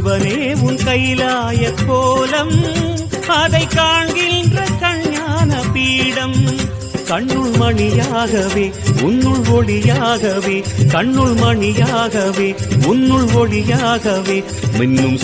சிவனே உன் கைலாய கோலம். அதை காண்கின்ற கண்ணான பீடம். கண்ணுள் மணியாகவே உன்னுள் ஒளியாகவே கண்ணுள் மணியாகவே உன்னுள் ஒளியாகவே மின்னும்